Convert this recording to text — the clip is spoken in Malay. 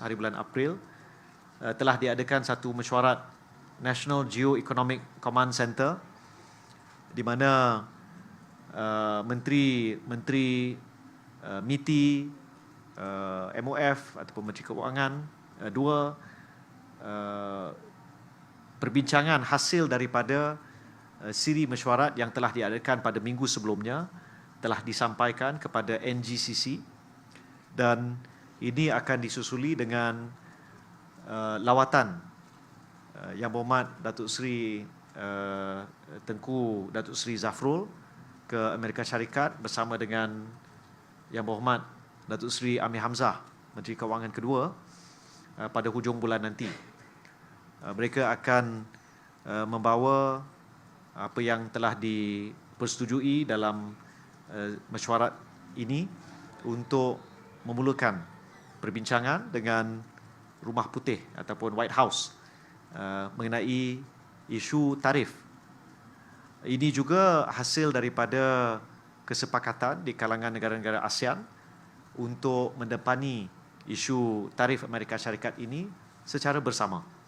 hari bulan April uh, telah diadakan satu mesyuarat National Geo-Economic Command Center di mana uh, menteri menteri uh, MITI uh, MOF ataupun Menteri Keuangan uh, dua uh, perbincangan hasil daripada uh, siri mesyuarat yang telah diadakan pada minggu sebelumnya telah disampaikan kepada NGCC dan ini akan disusuli dengan uh, lawatan uh, Yang Berhormat Datuk Seri uh, Tengku Datuk Seri Zafrul ke Amerika Syarikat bersama dengan Yang Berhormat Datuk Seri Amir Hamzah Menteri Kewangan kedua uh, pada hujung bulan nanti. Uh, mereka akan uh, membawa apa yang telah dipersetujui dalam uh, mesyuarat ini untuk memulakan perbincangan dengan Rumah Putih ataupun White House uh, mengenai isu tarif. Ini juga hasil daripada kesepakatan di kalangan negara-negara ASEAN untuk mendepani isu tarif Amerika Syarikat ini secara bersama.